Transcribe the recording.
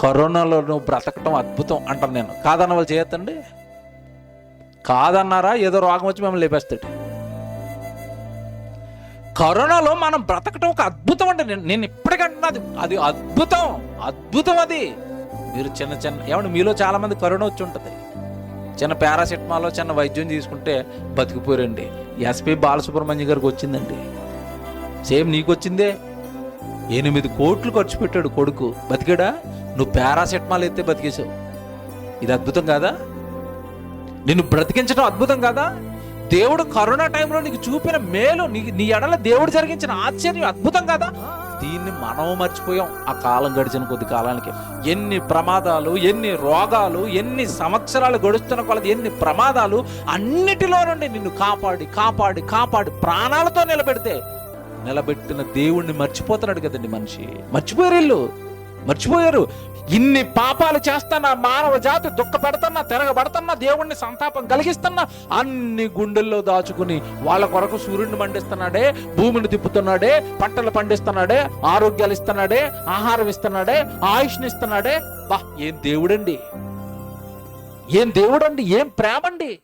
కరోనాలో నువ్వు బ్రతకటం అద్భుతం అంటాను నేను. కాదన్న వాళ్ళు చేయొద్దండి. కాదన్నారా ఏదో రోగం వచ్చి మిమ్మల్ని లేపేస్తాడు. కరోనాలో మనం బ్రతకటం ఒక అద్భుతం అంటే నేను నేను ఇప్పటికంటున్నది అది అద్భుతం అద్భుతం అది. మీరు చిన్న చిన్న ఏమంటే మీలో చాలామంది కరోనా వచ్చి ఉంటుంది. చిన్న పారాసెటమాల్ చిన్న వైద్యం తీసుకుంటే బతికిపోరండి ఎస్పి బాలసుబ్రహ్మణ్యం గారికి వచ్చిందండి. సేమ్ నీకు వచ్చిందే. ఎనిమిది కోట్లు ఖర్చు పెట్టాడు కొడుకు. బతికాడా? నువ్వు పారాసెటమాల్ ఎత్తే బతికేసావు ఇది అద్భుతం కాదా? నిన్ను బ్రతికించడం అద్భుతం కాదా? దేవుడు కరోనా టైంలో నీకు చూపిన మేలు నీ నీ ఎడల దేవుడు జరిగించిన ఆశ్చర్యం అద్భుతం కదా? దీన్ని మనం మర్చిపోయాం ఆ కాలం గడిచిన కొద్ది కాలానికి. ఎన్ని ప్రమాదాలు ఎన్ని రోగాలు ఎన్ని సంవత్సరాలు గడుస్తున్న కొలది ఎన్ని ప్రమాదాలు అన్నిటిలో నుండి నిన్ను కాపాడి కాపాడి కాపాడి ప్రాణాలతో నిలబెడితే నిలబెట్టిన దేవుణ్ణి మర్చిపోతున్నాడు కదండి మనిషి. మర్చిపోయారు వీళ్ళు? మర్చిపోయారు? ఇన్ని పాపాలు చేస్తున్నా మానవ జాతి దుఃఖపెడుతున్నా తిరగబడుతున్నా దేవుణ్ణి సంతాపం కలిగిస్తున్నా అన్ని గుండెల్లో దాచుకుని వాళ్ళ కొరకు సూర్యుడిని మండిస్తున్నాడే భూమిని తిప్పుతున్నాడే పంటలు పండిస్తున్నాడే ఆరోగ్యాలు ఇస్తున్నాడే ఆహారం ఇస్తున్నాడే ఆయుష్ని ఇస్తున్నాడే. బా ఏం దేవుడండి? ఏం దేవుడండి? ఏం ప్రేమండి?